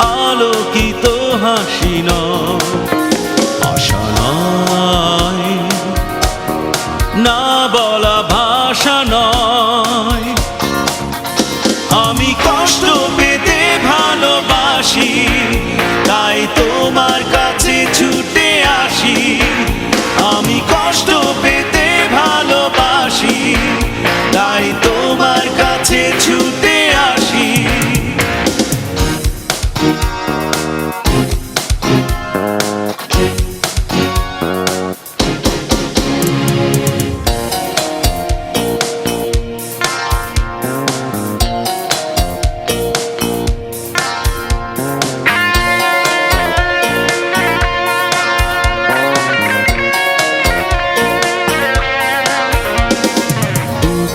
আলোকিত হাসি নয়।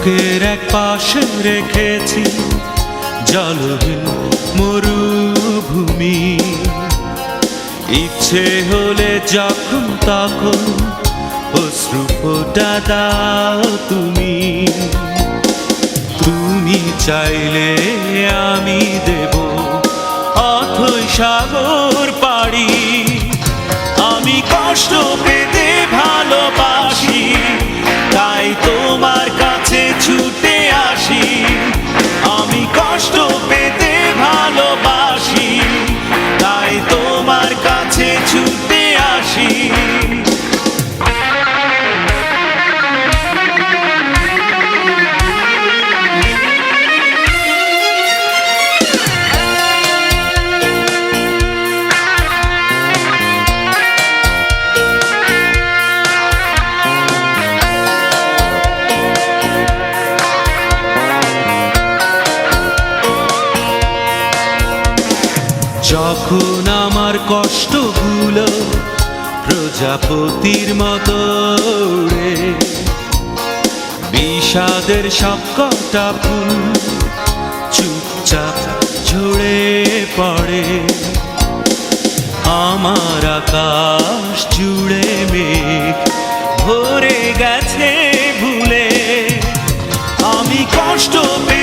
বুকের এক পাশে রেখেছি জলহীন মরুভূমি। ইচ্ছে হলে যখন তখন অশ্রু দাও তুমি। তুমি চাইলে আমি দেব অথই সাগর পাড়ি। আমি কষ্ট যখন আমার কষ্টগুলো প্রজাপতির মতো রে বিষাদের সবকটা ফুল চুপচাপ ঝরে পড়ে। আমার আকাশ জুড়ে মেঘ ভরে গেছে ভুলে, আমি কষ্ট পেতে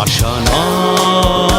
আশা নয়